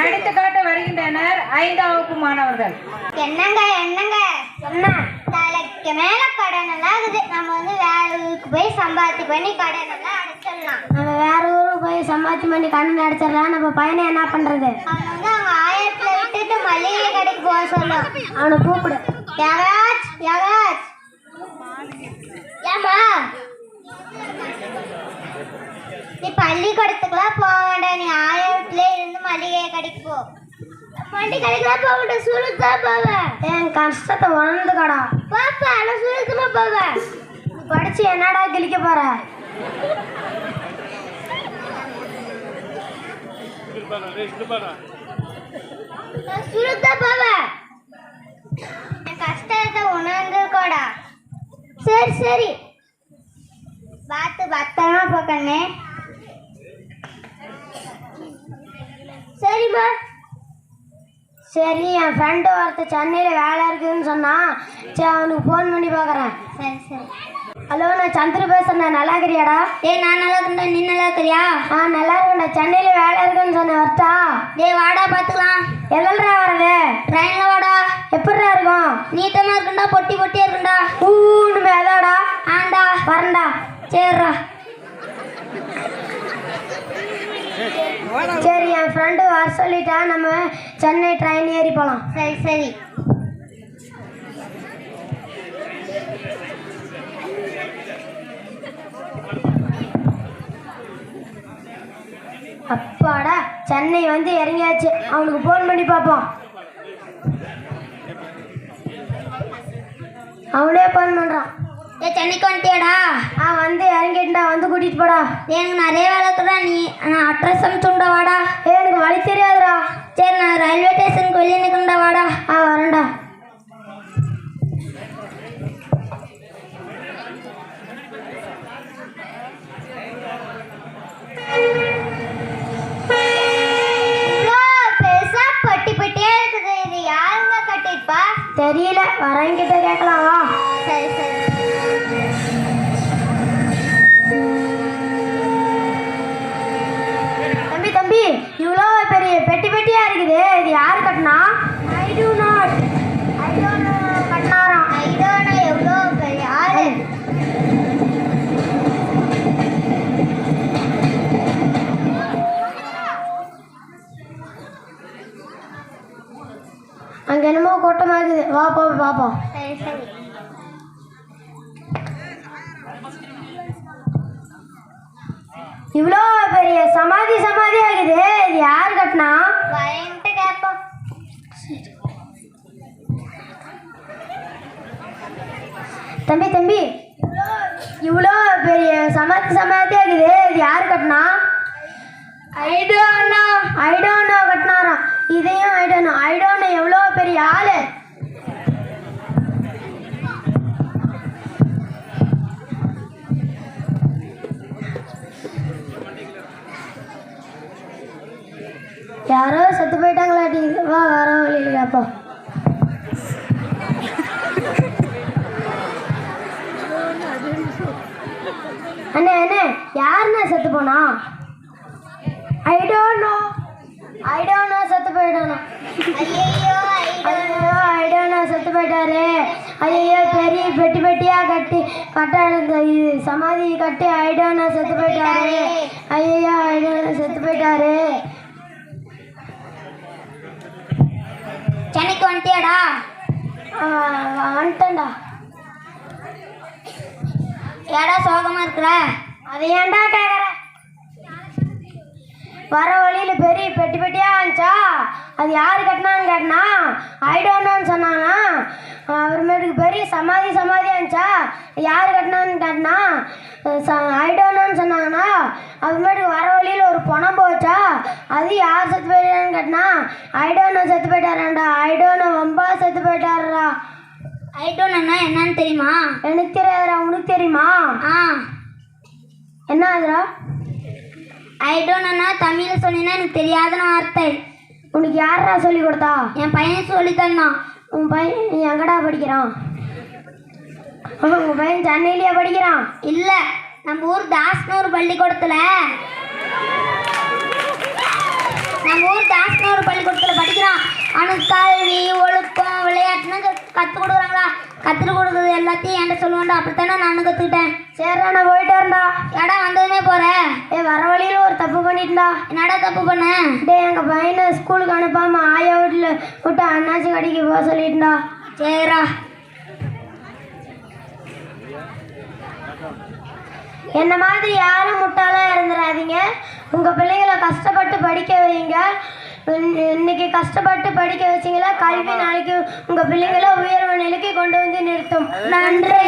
நடித்து காட்ட வருகின்றனர் ஐந்தாம் வகுப்பு மாணவர்கள். என்னங்க என்னங்க? என்ன தலைக்கு மேல கடன் எல்லாம் இருக்குது. நம்ம வந்து வேற ஊருக்கு போய் சம்பாத்தி பண்ணி கடன் எல்லாம் அடைச்சிடலாம். நம்ம வேற ஊருக்கு போய் சம்பாத்தி பண்ணி கண்ணு அடிச்சிடலாம். நம்ம பையனை என்ன பண்றது? அவனை வந்து அவங்க ஆயிரத்துல விட்டுட்டு மளிகை கடைக்கு போக சொல்லும் அவனை கூப்பிடு. யாராச் யாராச்? ஏமா நீ பள்ளிக்கூடத்துக்குலாம் போக வேண்டாம். நீ ஆயிரத்துல இருந்து மளிகை கடைக்கு போ. மளிகை கடைக்குலாம் போக மாட்டேன். சுருத்து தான் போவேன் என் கஷ்டத்தை உணர்ந்துக்கடா. பாப்பா நான் சுருத்துமா போவேன். நீ படிச்சு என்னடா கிழிக்க போற? நான் சுருத்தா போவேன். என் கஷ்டத்தை உணர்ந்துக்கோடா. சரி சரி. பார்த்து பத்திரமா போக்கண்ணே சரிம்மா. சரி என் ஃப்ரெண்டு ஒருத்தர் சென்னையில் வேலை இருக்குதுன்னு சொன்னான் சரி அவனுக்கு ஃபோன் பண்ணி பார்க்குறேன் சரி சரி. ஹலோ நான் சந்திர பேசுறேன் நல்லா இருக்கிறியாடா? டேய் நான் நல்லா இருக்கேன்டா நீ நல்லா இருக்கிறியா? ஆ நல்லா இருக்கேன்டா. சென்னையில் வேலை இருக்குன்னு சொன்னேன் வரட்டா டேய் வாடா பார்த்துக்கலாம் எவ்வளோடா வர்றது ட்ரெயின்ல வாடா. எப்படிடா இருக்கும்? நீட்டமா இருக்குண்டா பொட்டி பொட்டியா இருக்குண்டா ஊன்னு மேதாடா ஆண்டா. வரண்டா சரிடா சரி என் ஃப்ரெண்டு வர சொல்லிட்டா நம்ம சென்னை ட்ரெயின் ஏறி போகலாம் சரி சரி. அப்பாடா சென்னை வந்து இறங்கியாச்சு. அவனுக்கு ஃபோன் பண்ணி பார்ப்போம். அவனே ஃபோன் பண்ணுறான் ஏ சென்னைக்கு வந்துட்டியாடா? ஆ வந்து இறங்கிட்டுடா வந்து கூட்டிகிட்டு போடா. எனக்கு நிறைய வேலை இருக்குடா நீ நான் அட்ரஸ் அனுப்பிச்சுண்டா வாடா. ஏய் எனக்கு வழி தெரியாதுடா. சரி நான் ரயில்வே ஸ்டேஷனுக்கு வெளியே நிற்கண்டா வாடா. ஆ வரேன்டா. தெரியல. வரங்கிட்ட கேட்கலாம். சரி சரி. இவ்வளோ பெரிய பெட்டி பெட்டியா இருக்குது. இது யார் கட்டினா? I do not I don't கட்டினாராம். எவ்வளோ பெரிய ஆளு? அங்கே என்னமோ கூட்டமாக இருக்குது வா போ. பார்ப்போம் சரி சரி. இவ்வளோ பெரிய சமாதி சமாதி ஆகுது. இது யார் கட்டினா? வரேன்ட்டு கேட்போம் தம்பி தம்பி. இவ்வளோ பெரிய சமாதி சமாதி ஆகுது. இது யார் கட்டினா? I don't know. I don't know கட்டினாராம். இதையும் I don't know. I don't know எவ்வளோ பெரிய ஆளு. வழியில் அண்ணே அண்ணே யாருண்ணே செத்து போனா? I don't know I don't know செத்து போயிட்டானா. ஐயோ ஐடோ ஐயோ ஐ டோன்ட் நோ செத்து போயிட்டாரு. ஐயோ பெரிய பெட்டி பெட்டியா கட்டி கட்ட சமாதி கட்டி ஐ டோன்ட் நோ செத்து போயிட்டாரு. ஐயோ ஐ டோன்ட் நோ செத்து போயிட்டாரு. சென்னைக்கு வந்துட்டியாடா? வந்துட்டேன்டா. ஏடா சோகமா இருக்கிற? அதை ஏன்டா கேட்குற வர வழியில பெரிய பெட்டி பெட்டியா இருந்துச்சா? அது யார் கட்டினான்னு கேட்டனா? ஐடோன்னு சொன்னானா? அப்புறமேட்டுக்கு பெரிய சமாதி சமாதியா இருந்துச்சா? யார் கட்டினான்னு கேட்டனா? ஐடோன்னு அப்புறமேட்டுக்கு வர வழியில ஒரு பணம் போச்சா? அது யார் செத்து போயிட்டான்னு கேட்டனா ஐடோனோ செத்து போயிட்டாராண்டா ஐடோனோ ரொம்ப செத்து போயிட்டாரா ஐடோனா என்னன்னு தெரியுமா? எனக்கு தெரியாதுடா. உனக்கு தெரியுமா? ஆ. என்ன ஆகுதுடா? ஐடோனா தமிழ் சொன்னீங்கன்னா எனக்கு தெரியாத வார்த்தை. உனக்கு யாரா சொல்லி கொடுத்தா? என் பையன் சொல்லி தந்தான். உன் பையன் நீ எங்கடா படிக்கிறான்? உங்க பையன் சென்னையிலேயே படிக்கிறான்? இல்ல. நம்ம ஊர் தாஸ்னூர் பள்ளிக்கூடத்துல. நம்ம ஊர் தாஸ்னூர் பள்ளி அவனுக்கு கல்வி ஒழுக்கம் விளையாட்டுன்னு கற்றுக் கொடுக்குறாங்களா? கற்றுக் கொடுக்குறது எல்லாத்தையும் என்கிட்ட சொல்லுவான்டா. அப்படித்தானே நானும் கற்றுக்கிட்டேன் சரிடா நான் போயிட்டு வரேன்டா. ஏடா வந்ததுமே போகிறேன் ஏ வர வழியில ஒரு தப்பு பண்ணிட்டா என்னடா தப்பு பண்ணேன் டேய் எங்கள் பையனை ஸ்கூலுக்கு அனுப்பாம ஆயா வீட்டில் விட்டு அண்ணாச்சி கடைக்கு போக சொல்லிட்டா சரிடா. என்ன மாதிரி யாரும் முட்டாளாக இருந்துடாதீங்க உங்கள் பிள்ளைங்களை கஷ்டப்பட்டு படிக்க வைங்க இன்னைக்கு கஷ்டப்பட்டு படிக்க வச்சிங்களா? கல்வி நாளைக்கு உங்கள் பிள்ளைங்களை உயர்வு நிலைக்கு கொண்டு வந்து நிறுத்தும். நன்றி.